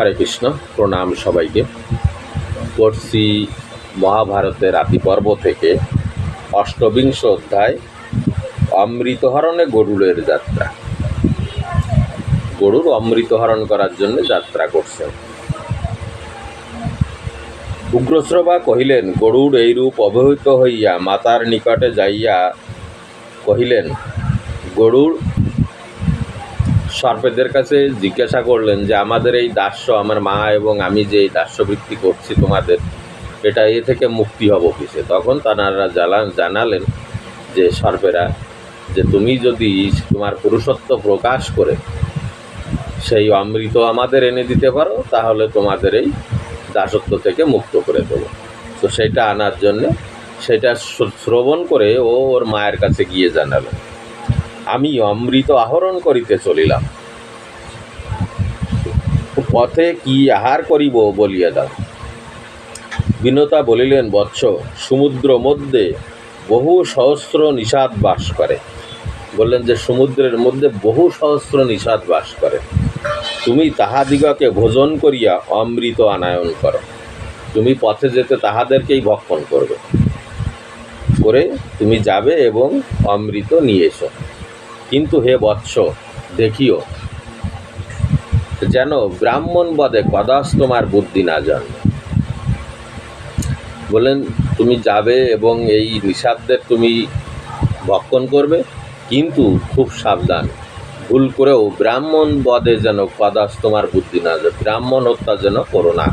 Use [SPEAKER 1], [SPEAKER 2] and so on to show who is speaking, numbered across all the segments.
[SPEAKER 1] হরে কৃষ্ণ, প্রণাম সবাইকে। পড়ছি মহাভারতের আদি পর্ব থেকে অষ্টবিংশ অধ্যায়, অমৃতহরণে গরুড়ের যাত্রা। গরুর অমৃতহরণ করার জন্য যাত্রা করছেন উগ্রশ্রবা কহিলেন, গরুর এইরূপ অবহিত হইয়া মাতার নিকটে যাইয়া কহিলেন গরুড় সর্পেদের কাছে জিজ্ঞাসা করলেন যে, আমাদের এই দাস্য, আমার মা এবং আমি যে এই দাস্যবৃত্তি করছি তোমাদের, এটা এ থেকে মুক্তি হব কিসে? তখন তানারা জানান জানালেন যে সর্পেরা যে তুমি যদি তোমার পুরুষত্ব প্রকাশ করে সেই অমৃত আমাদের এনে দিতে পারো, তাহলে তোমাদের এই দাসত্ব থেকে মুক্ত করে দেবো। তো সেটা আনার জন্যে সেটা শ্রবণ করে ও ওর মায়ের কাছে গিয়ে জানালেন। আমি অমৃত আহরণ করিতে চলিলাম। পথে কি আহার করিব বলিয়া দাও। বিনতা বলিলেন, বৎস, সমুদ্র মধ্যে বহু সহস্র নিষাদ বাস করে। বললেন যে, সমুদ্রের মধ্যে বহু সহস্র নিষাদ বাস করে। তুমি তাহাদিগকে ভোজন করিয়া অমৃত আনায়ন করো। তুমি পথে যেতে তাহাদেরকেই ভক্ষণ করবে। করে তুমি যাবে এবং অমৃত নিয়ে এসো। কিন্তু হে বৎস, দেখিও, যেন ব্রাহ্মণ বদে কদাস তোমার বুদ্ধি না জন্মে বলেন তুমি যাবে এবং এই নিষাদদের তুমি ভক্ষণ করবে, কিন্তু খুব সাবধান। ভুল করেও ব্রাহ্মণ বদে যেন কদাস তোমার বুদ্ধি না যায় ব্রাহ্মণ হত্যা যেন করো না।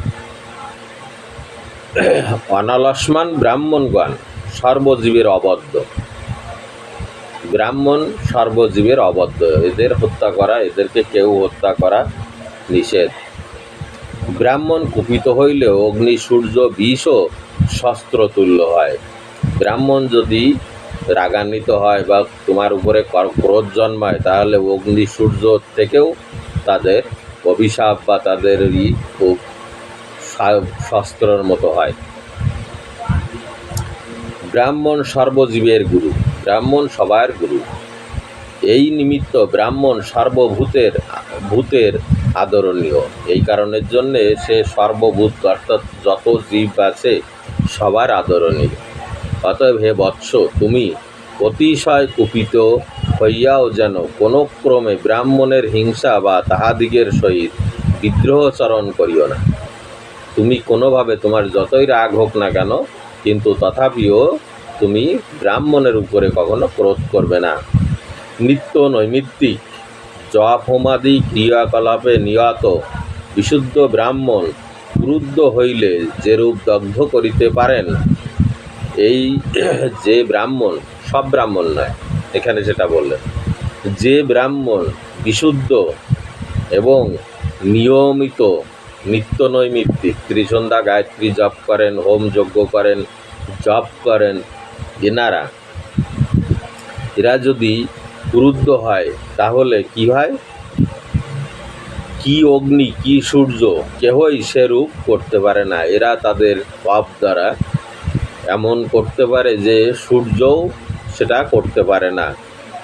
[SPEAKER 1] অনালসমান ব্রাহ্মণগণ সর্বজীবের অবদ্ধ। ব্রাহ্মণ সর্বজীবের অবদ্ধ। এদের হত্যা করা, এদেরকে কেউ হত্যা করা নিষেধ। ব্রাহ্মণ কুপিত হইলে অগ্নি, সূর্য বিষও শস্ত্র তুল্য হয়। ব্রাহ্মণ যদি রাগান্বিত হয় বা তোমার উপরে ক্রোধ জন্মায়, তাহলে অগ্নি, সূর্য থেকেও তাদের অভিশাপ বা তাদের খুব শস্ত্রর মতো হয়। ব্রাহ্মণ সর্বজীবের গুরু। ব্রাহ্মণ সবার গুরু। এই নিমিত্ত ব্রাহ্মণ সর্বভূতের, ভূতের আদরণীয়। এই কারণের জন্যে সে সর্বভূত অর্থাৎ যত জীব আছে, সবার আদরণীয়। অতএব হে বৎস, তুমি অতিশয় কুপিত হইয়াও যেন কোনো ক্রমে ব্রাহ্মণের হিংসা বা তাহাদিগের সহিত বিদ্রোহচরণ করিও না। তুমি কোনোভাবে তোমার যতই রাগ হোক না কেন, কিন্তু তথাপিও তুমি ব্রাহ্মণের উপরে কখনো ক্রোধ করবে না। নিত্য নৈমিত্তিক জপ হোমাদি ক্রিয়াকলাপে নিয়ত, বিশুদ্ধ ব্রাহ্মণ ক্রুদ্ধ হইলে যেরূপ দগ্ধ করিতে পারেন, এই যে ব্রাহ্মণ, সব ব্রাহ্মণ নয়, এখানে সেটা বললেন, যে ব্রাহ্মণ বিশুদ্ধ এবং নিয়মিত নিত্য নৈমিত্তিক, ত্রিসন্ধ্যা গায়ত্রী জপ করেন, হোম যজ্ঞ করেন, জপ করেন এনারা। এরা যদি ক্রুদ্ধ হয়, তাহলে কি হয়? কি অগ্নি, কি সূর্য, কেহই সেরূপ করতে পারে না। এরা তাদের পাপ দ্বারা এমন করতে পারে যে সূর্যও সেটা করতে পারে না,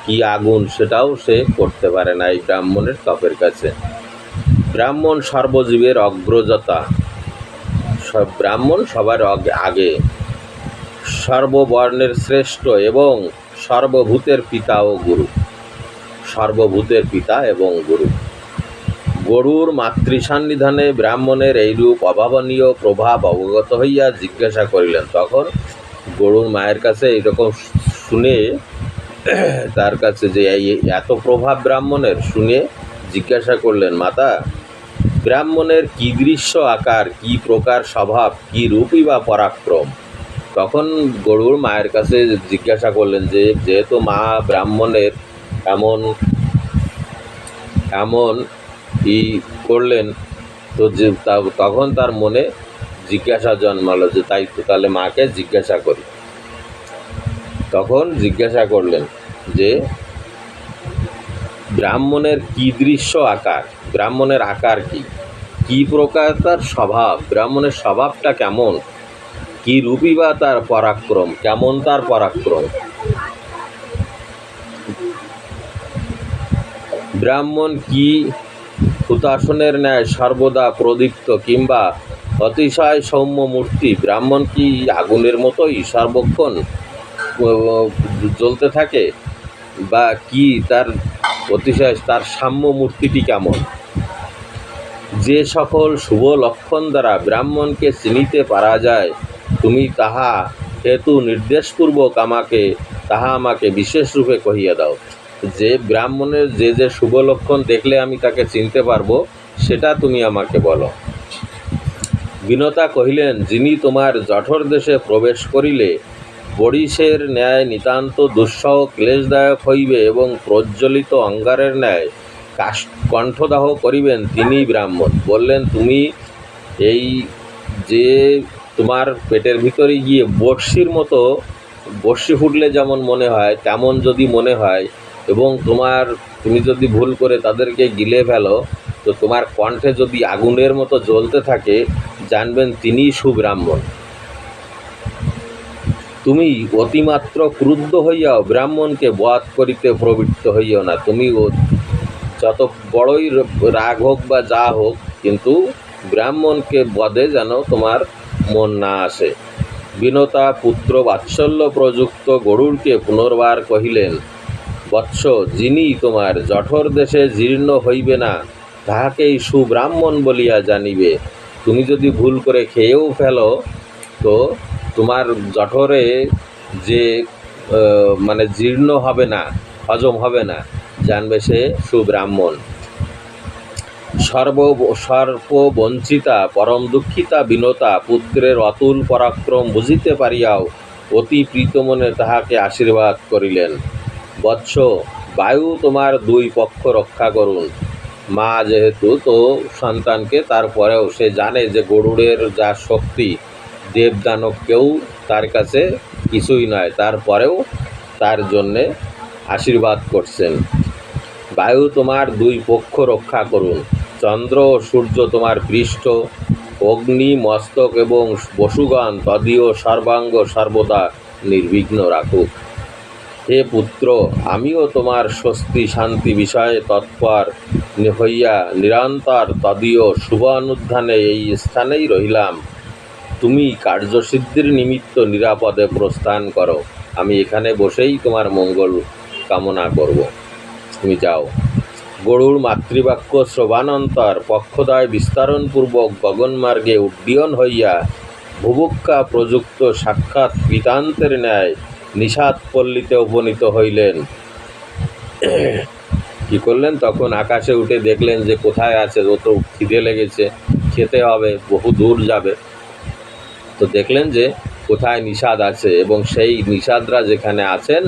[SPEAKER 1] কি আগুন সেটাও সে করতে পারে না এই ব্রাহ্মণের তপের কাছে। ব্রাহ্মণ সর্বজীবের অগ্রজতা। সব ব্রাহ্মণ সবার আগে। সর্ববর্ণের শ্রেষ্ঠ এবং সর্বভূতের পিতা ও গুরু। সর্বভূতের পিতা এবং গুরু। গরুর মাতৃসান্নিধানে ব্রাহ্মণের এইরূপ অভাবনীয় প্রভাব অবগত হইয়া জিজ্ঞাসা করিলেন। তখন গরুর মায়ের কাছে এইরকম শুনে, তার কাছে যে এত প্রভাব ব্রাহ্মণের, শুনে জিজ্ঞাসা করলেন, মাতা, ব্রাহ্মণের কী দৃশ্য, আকার, কি প্রকার স্বভাব, কী রূপই বা পরাক্রম? তখন গরুর মায়ের কাছে জিজ্ঞাসা করলেন যে, যেহেতু মা ব্রাহ্মণের এমন এমন ই করলেন, তো যে তখন তার মনে জিজ্ঞাসা জন্মালো যে, তাই তো, তাহলে মাকে জিজ্ঞাসা করি। তখন জিজ্ঞাসা করলেন যে, ব্রাহ্মণের কি দৃশ্য আকার? ব্রাহ্মণের আকার কি? কি প্রকার তার স্বভাব? ব্রাহ্মণের স্বভাবটা কেমন? কি রূপী বা তার পরাক্রম? কেমন তার পরাক্রম? ব্রাহ্মণ কি হুতাসনের ন্যায় সর্বদা প্রদীপ্ত কিংবা অতিশয় সৌম্য মূর্তি? ব্রাহ্মণ কি আগুনের মতোই সর্বক্ষণ জ্বলতে থাকে? বা কি তার অতিশয়, তার সাম্য মূর্তিটি কেমন? যে সকল শুভ লক্ষণ দ্বারা ব্রাহ্মণকে চিনিতে পারা যায় তুমি তাহা হেতু নির্দেশপূর্বক আমাকে, তাহা আমাকে বিশেষ রূপে কহিয়া দাও। যে ব্রাহ্মণের যে যে শুভ লক্ষণ দেখলে আমি তাকে চিনতে পারব, সেটা তুমি আমাকে বলো। বিনতা কহিলেন, যিনি তোমার জঠর দেশে প্রবেশ করিলে, বরিশের ন্যায় নিতান্ত দুঃসহ ক্লেশদায়ক হইবে এবং প্রজ্বলিত অঙ্গারের ন্যায় কাশ কণ্ঠদাহ করিবেন তিনি ব্রাহ্মণ। বললেন, তুমি এই যে তোমার পেটের ভিতরে গিয়ে বর্ষির মতো বর্ষি ফুটলে যেমন মনে হয়, তেমন যদি মনে হয়, এবং তোমার, তুমি যদি ভুল করে তাদেরকে গিলে ফেলো, তো তোমার কণ্ঠে যদি আগুনের মতো জ্বলতে থাকে, জানবেন তিনিই সুব্রাহ্মণ। তুমি অতিমাত্র ক্রুদ্ধ হইয়াও ব্রাহ্মণকে বধ করিতে প্রবৃত্ত হইও না। তুমি যত বড়ই রাগ হোক বা যা হোক, কিন্তু ব্রাহ্মণকে বধে যেন তোমার মন না আসে। বিনতা পুত্র বাৎসল্য প্রযুক্ত গরুড়কে পুনর্বার কহিলেন, বৎস, যিনি তোমার জঠর দেশে জীর্ণ হইবে না, তাহাকেই সুব্রাহ্মণ বলিয়া জানিবে। তুমি যদি ভুল করে খেয়েও ফেলো, তো তোমার জঠরে যে মানে জীর্ণ হবে না, হজম হবে না, জানবে সে সুব্রাহ্মণ। সর্ব সর্প বঞ্চিতা পরম দুঃখিতা বিনতা, পুত্রের অতুল পরাক্রম বুঝিতে পারিয়াও অতি প্রীতমনে তাহাকে আশীর্বাদ করিলেন। বৎস, বায়ু তোমার দুই পক্ষ রক্ষা করুন। মা যেহেতু তো সন্তানকে তারপরেও সে জানে যে গরুড়ের যা শক্তি দেবদানবকেও তার কাছে কিছুই নয় তারপরেও তার জন্যে আশীর্বাদ করছেন। বায়ু তোমার দুই পক্ষ রক্ষা করুন। চন্দ্র ও সূর্য তোমার পৃষ্ঠ, অগ্নি, মস্তক এবং বসুগণ তদীয় সর্বাঙ্গ সর্বদা নির্বিঘ্ন রাখুক। হে পুত্র, আমিও তোমার স্বস্তি শান্তি বিষয়ে তৎপর হইয়া নিরন্তর তদীয় শুভ অনুধ্যানে এই স্থানেই রহিলাম। তুমি কার্যসিদ্ধির নিমিত্ত নিরাপদে প্রস্থান করো। আমি এখানে বসেই তোমার মঙ্গল কামনা করব। তুমি যাও। গরুর মাতৃবাক্য শ্রবানন্তর, পক্ষদয় বিস্তারণপূর্বক গগনমার্গে উড্ডীয়ন হইয়া ভুবুক্কা প্রযুক্ত সাক্ষাৎ পিতান্তের ন্যায় নিষাদ পল্লীতে উপনীত হইলেন। কি করলেন? তখন আকাশে উঠে দেখলেন যে কোথায় আছে ও তো খিদে লেগেছে, খেতে হবে, বহু দূর যাবে। তো দেখলেন যে কোথায় নিষাদ আছে এবং সেই নিষাদরা যেখানে আছেন,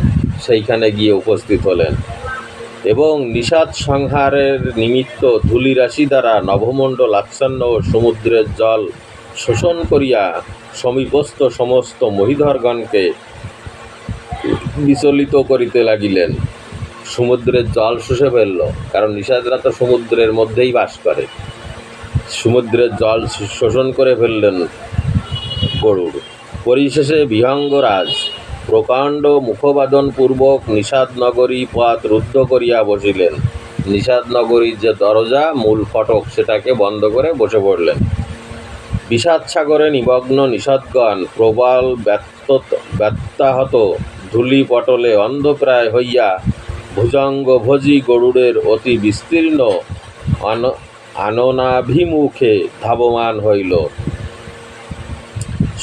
[SPEAKER 1] সেইখানে গিয়ে উপস্থিত হলেন। এবং নিষাদ সংহারের নিমিত্ত ধূলিরাশি দ্বারা নভমণ্ডল আচ্ছন্ন ও সমুদ্রের জল শোষণ করিয়া সমীপস্থ সমস্ত মহিধরগণকে বিচলিত করিতে লাগিলেন। সমুদ্রের জল শুষে ফেলল, কারণ নিষাদরা তো সমুদ্রের মধ্যেই বাস করে। সমুদ্রের জল শোষণ করে ফেললেন গরুর। পরিশেষে বিহঙ্গরাজ প্রকাণ্ড মুখবাদন পূর্বক নিষাদ নগরী পথ রুদ্ধ করিয়া বসিলেন। নিষাদ নগরীর যে দরজা, মূল ফটক, সেটাকে বন্ধ করে বসে পড়লেন। বিষাদ সাগরে নিমগ্ন নিষাদগণ প্রবল ব্যত্যাহত ধূলি পটলে অন্ধপ্রায় হইয়া ভুজঙ্গ ভোজি গরুড়ের অতি বিস্তীর্ণ আননাভিমুখে ধাবমান হইল।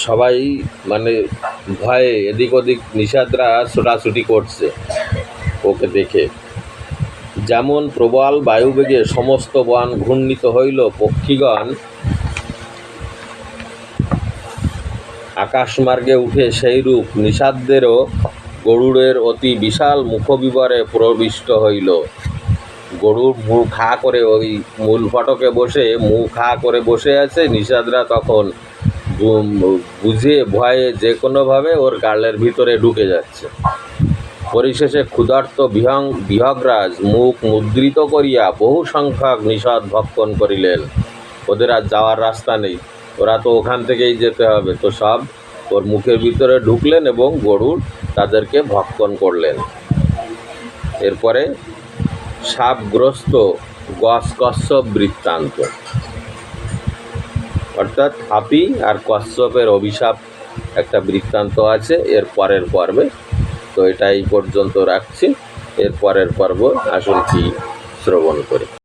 [SPEAKER 1] সবাই মানে ভয়ে এদিক ওদিক নিষাদরা ছোটাছুটি করছে ওকে দেখে। যেমন প্রবল বায়ুবেগে সমস্ত বন ঘূর্ণিত হইল, পক্ষীগণ আকাশমার্গে উঠে সেইরূপ নিষাদদেরও গরুড়ের অতি বিশাল মুখবিবরে প্রবিষ্ট হইল। গরুর মুখ খা করে ওই মূল ফটকে বসে, মুখ খা করে বসে আছে নিষাদরা তখন। বু- বুঝে ভয়ে যে কোনোভাবে ওর গালের ভিতরে ঢুকে যাচ্ছে। পরিশেষে ক্ষুধার্ত বিহং বিহগরাজ মুখ মুদ্রিত করিয়া বহু সংখ্যক নিষাদ ভক্ষণ করিলেন। ওদের আর যাওয়ার রাস্তা নেই। ওরা তো ওখান থেকেই যেতে হবে। তো সব ওর মুখের ভিতরে ঢুকলেন এবং গরুর তাদেরকে ভক্ষণ করলেন। এরপরে সাপগ্রস্ত গস কশ্যপ বৃত্তান্ত অর্থাৎ হাপি আর কশ্যপের অভিশাপ একটা বৃত্তান্ত আছে, এর পরের পর্বে। তো এটা এই পর্যন্ত রাখছি। এর পরের পর্ব আসল কি শ্রবণ করি।